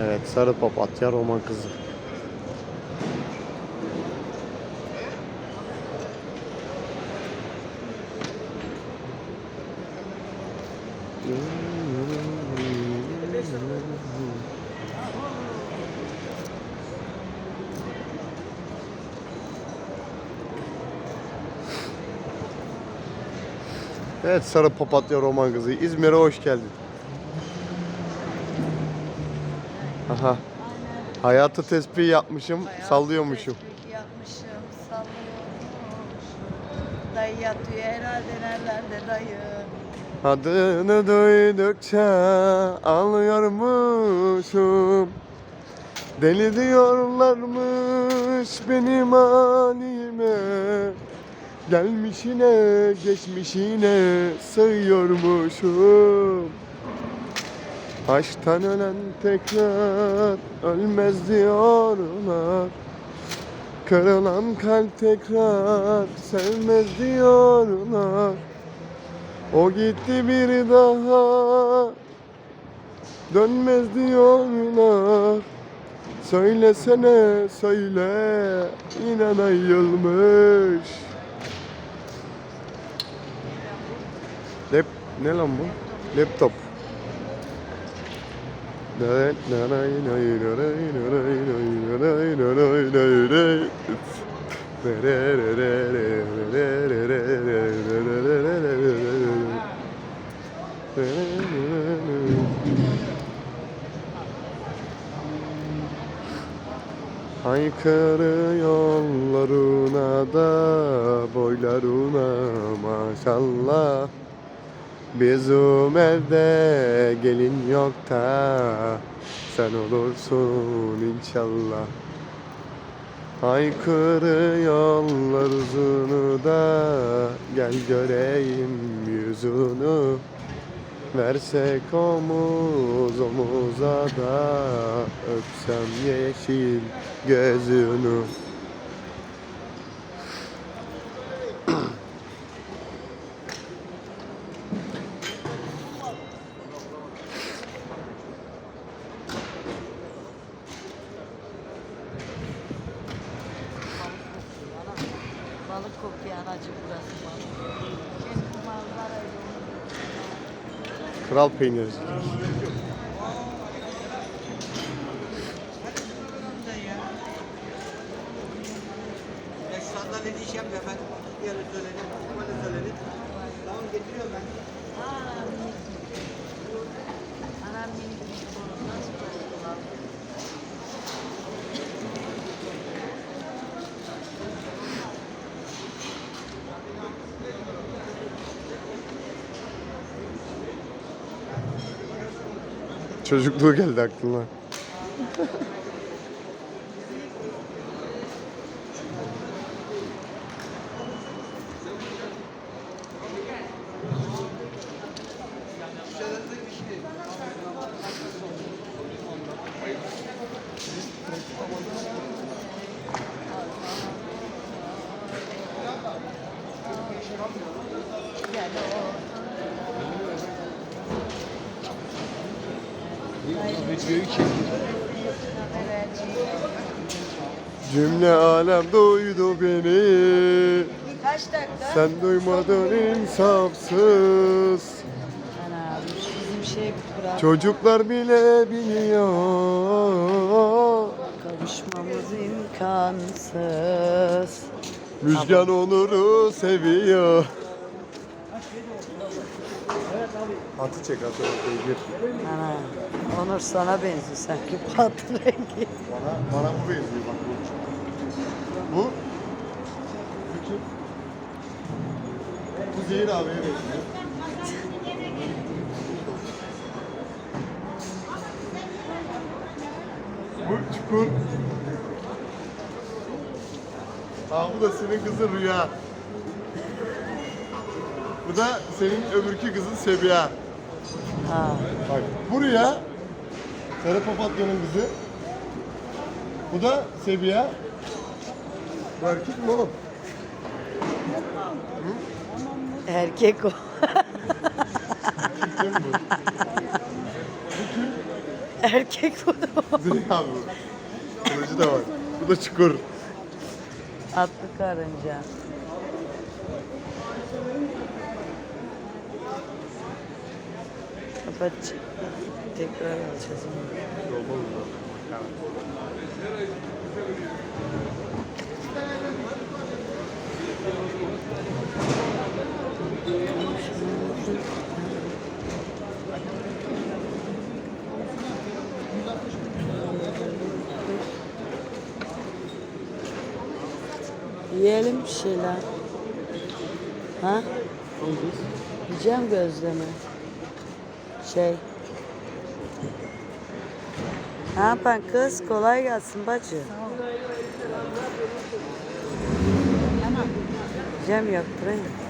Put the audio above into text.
Evet sarı papatya roman kızı. Evet sarı papatya roman kızı. İzmir'e hoş geldin. Aha. Hayatı tespih yapmışım, sallıyormuşum. Tespih Yapmışım, sallıyormuşum. Dayı yatıyor herhalde nerelerde dayı. Adını duydukça ağlıyormuşum. Deli diyorlarmış benim halime. Gelmişine geçmişine sığıyormuşum. Aşktan ölen tekrar ölmez diyorlar. Kırılan kalp tekrar sevmez diyorlar. O gitti bir daha dönmez diyorlar. Söylesene söyle inanayılmış. Lap ne lan bu? Laptop. Haykırı yollarına da boylarına maşallah Bizim evde gelin yok da sen olursun inşallah. Haykırı yollar uzunu da gel göreyim yüzünü. Versek omuz omuza da öpsem yeşil gözünü Kokuyor anacığım burası balık. Kendi manzarayla onu Kral peyniri. Ya sandalye iş yapmıyor ben. Yarın söyledim, Çocukluğu geldi aklına. Cümle alem duydu beni. Kaç dakika? Sen duymadın insafsız. Ana bizim şey. Çocuklar bile biliyor. Kavuşmamız imkansız. Müjgan Onur'u seviyor. Atı çek atı beygir. Ana, Onur sana benziyor sanki patlı rengi. Bana, bana bu benziyor bak bu. Bu? Küçük. Bu Zehir abiye benziyor. Bu Çukur. Aa, bu da senin kızın Rüya. Bu da senin öbürkü kızın Sebiha. Ha. Bak bu Rüya. Sarı papatya'nın kızı. Bu da Sebiha. Bu erkek mi oğlum? Erkek o. Kim bu? Erkek bu. Abi bu. Kılıcı da var. Bu da çukur. Atlı karınca. Kapat. Tekrar alacağız. Yiyelim bir şeyler. Ha? Yiyeceğim gözleme. Şey. Ne yapan kız? Kolay gelsin bacı. Yiyeceğim yaptırayım.